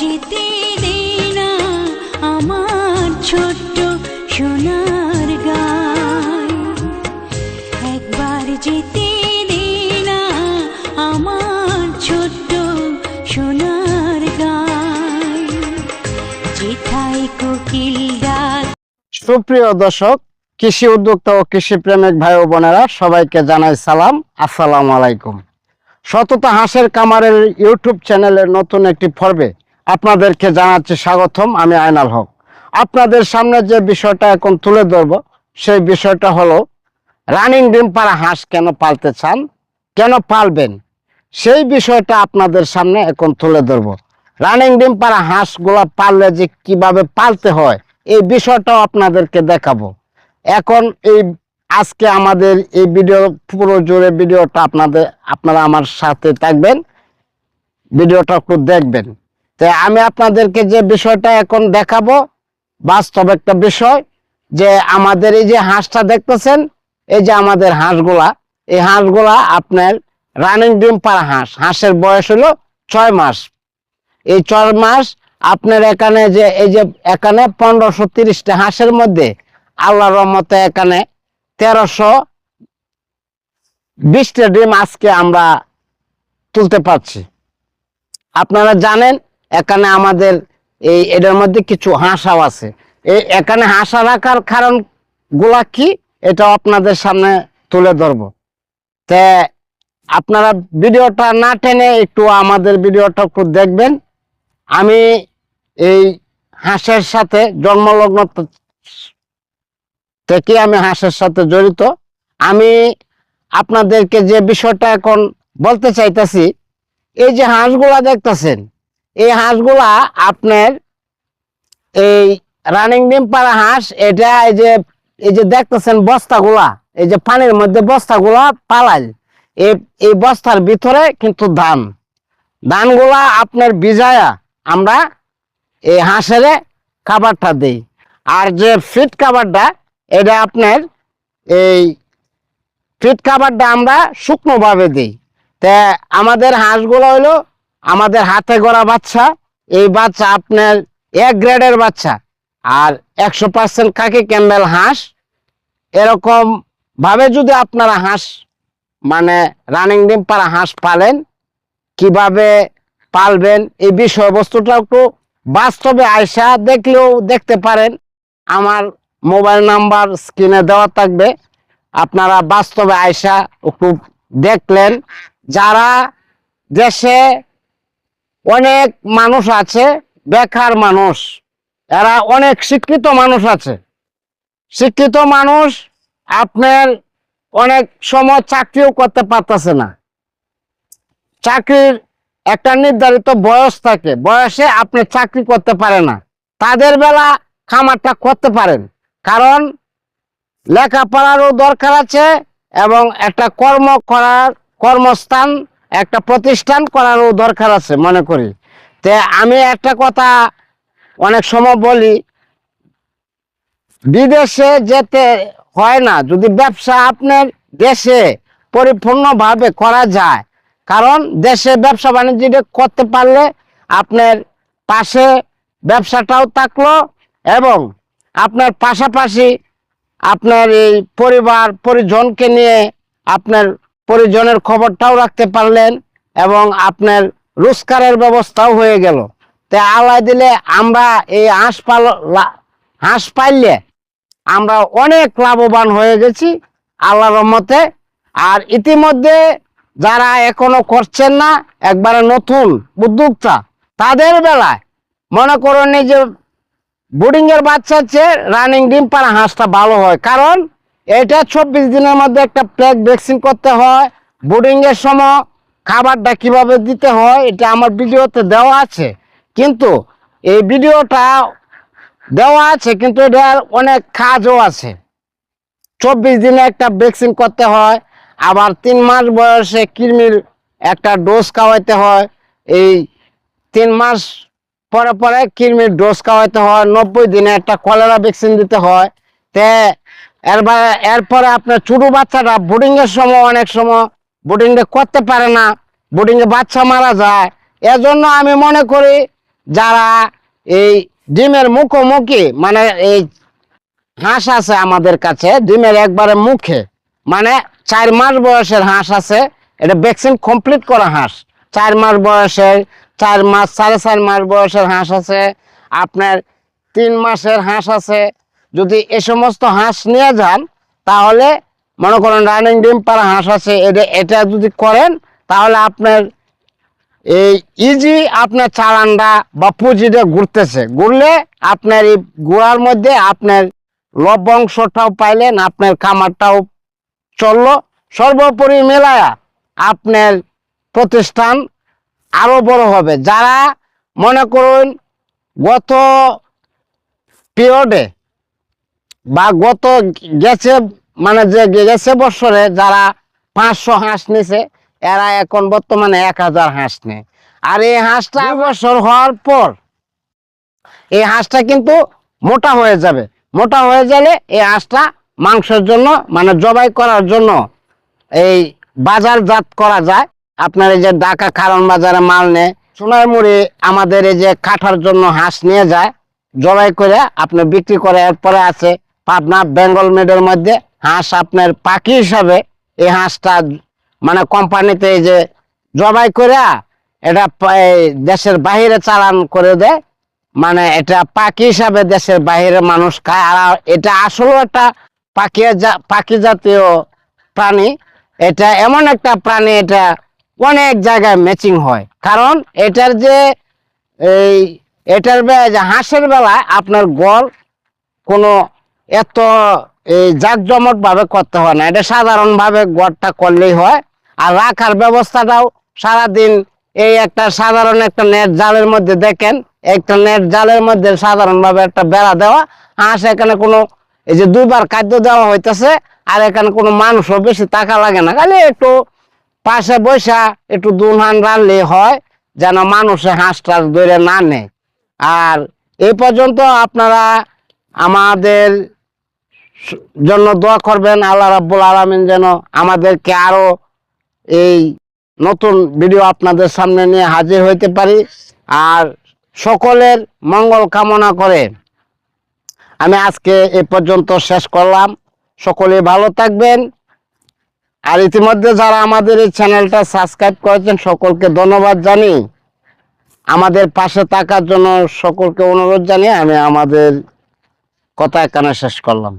যেতে দে না আমার ছোট্ট সোনার একবার যেতে দে না আমার ছোট্ট সোনার যেথায় কোকিল সুপ্রিয় দর্শক, কৃষি উদ্যোক্তা ও কৃষি প্রেমিক ভাই ও বোনেরা, সবাইকে জানাই সালাম, আসসালামু আলাইকুম। সততা হাঁসের কামারের ইউটিউব চ্যানেলের নতুন একটি পর্বে আপনাদেরকে জানাচ্ছি স্বাগতম, আমি আয়নাল হক। আপনাদের সামনে যে বিষয়টা এখন তুলে ধরব, সেই বিষয়টা হলো, রানিং ডিম পাড়া হাঁস কেন পালতে চান, কেন পালবেন? সেই বিষয়টা আপনাদের সামনে এখন তুলে ধরব। রানিং ডিম পাড়া হাঁসগুলা পাললে যে কীভাবে পালতে হয়, এই বিষয়টাও আপনাদেরকে দেখাবো। এখন এই, আজকে আমাদের এই ভিডিও, পুরো জোরে ভিডিওটা আপনাদের, আপনারা আমার সাথে থাকবেন, ভিডিওটা একটু দেখবেন। তো আমি আপনাদেরকে যে বিষয়টা এখন দেখাবো, বাস্তব একটা বিষয়, যে আমাদের এই যে হাঁসটা দেখতেছেন, এই যে আমাদের হাঁসগুলা, এই হাঁসগুলা আপনার রানিং ডিম পাড়া হাঁস, হাঁসের বয়স হলো ছয় মাস। এই ছয় মাস আপনার এখানে যে, এই যে এখানে পনেরোশো তিরিশটা হাঁসের মধ্যে আল্লাহ রহমতে এখানে তেরোশো বিশটা ডিম আজকে আমরা তুলতে পারছি। আপনারা জানেন এখানে আমাদের এই এটার মধ্যে কিছু হাঁসাও আছে। এই এখানে হাঁসা রাখার কারণগুলা কি? এটা আপনাদের সামনে তুলে ধরবো। তে আপনারা ভিডিওটা না টেনে একটু আমাদের ভিডিওটা একটু দেখবেন। আমি এই হাঁসের সাথে জন্মলগ্ন থেকে আমি হাঁসের সাথে জড়িত। আমি আপনাদেরকে যে বিষয়টা এখন বলতে চাইতেছি, এই যে হাঁসগুলা দেখতেছেন এই হাঁসগুলা আপনার এই রানিং ডিম পাড়া হাঁস, এটা এই যে এই যে দেখতেছেন বস্তাগুলা, এই যে পানির মধ্যে বস্তাগুলা পালাল এই এই বস্তার ভিতরে কিন্তু ধান। ধানগুলা আপনার ভিজায়া আমরা এই হাঁসের খাবারটা দিই। আর যে ফিট খাবারটা, এটা আপনার এই ফিট খাবারটা আমরা শুকনো ভাবে দিই। তা আমাদের হাঁসগুলো হলো আমাদের হাতে গড়া বাচ্চা, এই বাচ্চা আপনার এক গ্রেডের বাচ্চা। আর একশো পার্সেন্ট খাকি ক্যাম্বেল হাঁস? এরকম ভাবে যদি আপনারা হাঁস মানে রানিং ডিম পাড়া হাঁস পালেন, কীভাবে পালবেন, এই বিষয়বস্তুটা একটু বাস্তবে আয়সা দেখলেও দেখতে পারেন। আমার মোবাইল নাম্বার স্ক্রিনে দেওয়া থাকবে। আপনারা বাস্তবে আয়সা একটু দেখলেন। যারা দেশে অনেক মানুষ আছে, বেকার মানুষ। এরা অনেক শিক্ষিত মানুষ আছে। শিক্ষিত মানুষ আপনার অনেক সময় চাকরিও করতে পারতেছে না। চাকরির একটা নির্ধারিত বয়স থাকে। বয়সে আপনি চাকরি করতে পারে না। তাদের বেলা খামারটা করতে পারেন। কারণ লেখাপড়ারও দরকার আছে এবং একটা কর্ম করার কর্মস্থান একটা প্রতিষ্ঠান করারও দরকার আছে, মনে করি। তে আমি একটা কথা অনেক সময় বলি, বিদেশে যেতে হয় না, যদি ব্যবসা আপনার দেশে পরিপূর্ণভাবে করা যায়। কারণ দেশে ব্যবসা বাণিজ্য করতে পারলে আপনার পাশে ব্যবসাটাও থাকল এবং আপনার পাশাপাশি আপনার এই পরিবার, পরিজনকে নিয়ে আপনার পরিজনের খবরটাও রাখতে পারলেন এবং আপনার রোজগারের ব্যবস্থাও হয়ে গেল। তে আল্লাহ দিলে আমরা এই হাঁস পাল হাঁস পাইলে আমরা অনেক লাভবান হয়ে গেছি আল্লাহ রহমতে। আর ইতিমধ্যে যারা এখনও করছেন না, একবারে নতুন উদ্যোক্তা, তাদের বেলায় মনে করুন যে বোর্ডিং এর বাচ্চা চেয়ে রানিং ডিম হাঁসটা ভালো হয়। কারণ এটা চব্বিশ দিনের মধ্যে একটা প্লেগ ভ্যাকসিন করতে হয়। বোর্ডিং এর সময় খাবারটা কীভাবে দিতে হয়, এটা আমার ভিডিওতে দেওয়া আছে। কিন্তু এই ভিডিওটা দেওয়া আছে, কিন্তু এটার অনেক কাজও আছে। চব্বিশ দিনে একটা ভ্যাকসিন করতে হয়, আবার তিন মাস বয়সে কৃমির একটা ডোজ খাওয়াইতে হয়। এই তিন মাস পরে পরে কৃমির ডোজ খাওয়াইতে হয়, নব্বই দিনে একটা কলেরা ভ্যাকসিন দিতে হয়। তে এরপরে আপনার ছোট বাচ্চাটা বোর্ডিং এর সময় অনেক সময় বোর্ডিং করতে পারে না। বোর্ডিং এ বাচ্চা মারা যায়। এজন্য আমি মনে করি যারা এই ডিমের মুখোমুখি মানে এই হাঁস আছে আমাদের কাছে, ডিমের একবারে মুখে মানে চার মাস বয়সের হাঁস আছে, এটা ভ্যাকসিন কমপ্লিট করা হাঁস। চার মাস বয়সের, চার মাস, সাড়ে চার মাস বয়সের হাঁস আছে, আপনার তিন মাসের হাঁস আছে যদি এ সমস্ত হাঁস নিয়ে যান, তাহলে মনে করেন রানিং ডিম পাড়া হাঁস আছে, এটা এটা যদি করেন, তাহলে আপনার এই ইজি আপনার চালানটা বা পুঁজিটা ঘুরতেছে। ঘুরলে আপনার এই গোড়ার মধ্যে আপনার লভ্যাংশটাও পাইলেন, আপনার খামারটাও চলল। সর্বোপরি মেলায়া আপনার প্রতিষ্ঠান আরও বড় হবে। যারা মনে করুন গত পিরিয়ডে বা গত গেছে মানে যে গেছে বছরে যারা পাঁচশো হাঁস নিছে এরা এখন বর্তমানে এক হাজার হাঁস নেয়। আর এই হাঁসটা বছর হওয়ার পর এই হাঁসটা কিন্তু মোটা হয়ে যাবে। মোটা হয়ে গেলে এই হাঁসটা মাংসের জন্য মানে জবাই করার জন্য এই বাজারজাত করা যায়। আপনার এই যে ঢাকা কারণ বাজারে মাল নেয় সোনার মুড়ি আমাদের এই যে কাঠার জন্য হাঁস নিয়ে যায় জবাই করে আপনি বিক্রি করে এরপরে আছে পাবনা বেঙ্গল মেডের মধ্যে হাঁস আপনার পাখি হিসাবে এই হাঁসটা মানে কোম্পানিতে এই যে জবাই করে এটা দেশের বাইরে চালান করে দেয়। মানে এটা পাখি হিসাবে দেশের বাইরে মানুষ খায়। আর এটা আসলেও একটা পাখি পাখি জাতীয় প্রাণী। এটা এমন একটা প্রাণী, এটা অনেক জায়গায় ম্যাচিং হয়। কারণ এটার যে এই, এটার হাঁসের বেলায় আপনার গড় কোনো এত, এই জাঁকজমট ভাবে করতে হয় না। এটা সাধারণ ভাবে গড়টা করলেই হয়। আর রাখার ব্যবস্থাটাও সারাদিন এই একটা সাধারণ একটা নেট জালের মধ্যে দেখেন, একটা নেট জালের মধ্যে সাধারণ ভাবে একটা বেড়া দেওয়া। হাঁস এখানে কোনো, এই যে দুবার খাদ্য দেওয়া হইতেছে, আর এখানে কোনো মানুষও বেশি টাকা লাগে না। খালি একটু পাশে বৈশা একটু দুনহান রানলে হয়, যেন মানুষে হাঁস টাস ধরে না নেয়। আর এই পর্যন্ত আপনারা আমাদের জন্য দোয়া করবেন, আল্লাহ রাব্বুল আলামিন যেন আমাদেরকে আরও এই নতুন ভিডিও আপনাদের সামনে নিয়ে হাজির হইতে পারি। আর সকলের মঙ্গল কামনা করে আমি আজকে এ পর্যন্ত শেষ করলাম। সকলে ভালো থাকবেন। আর ইতিমধ্যে যারা আমাদের এই চ্যানেলটা সাবস্ক্রাইব করেছেন, সকলকে ধন্যবাদ জানি। আমাদের পাশে থাকার জন্য সকলকে অনুরোধ জানিয়ে আমি আমাদের কথা এখানে শেষ করলাম।